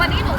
วันนี้หนู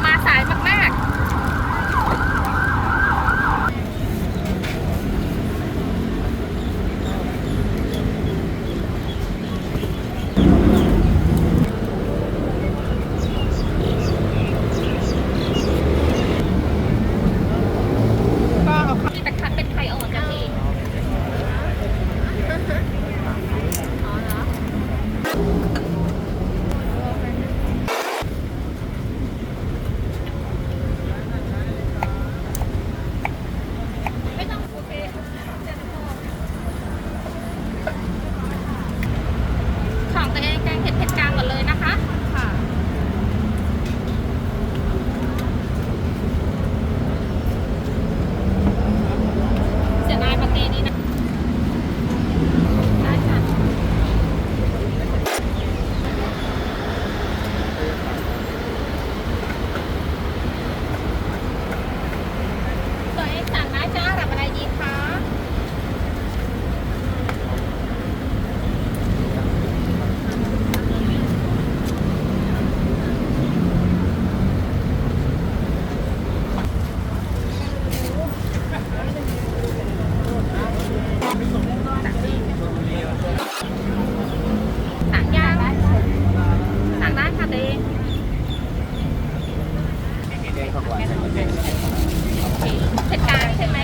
เผ็ดกลางใช่ไหม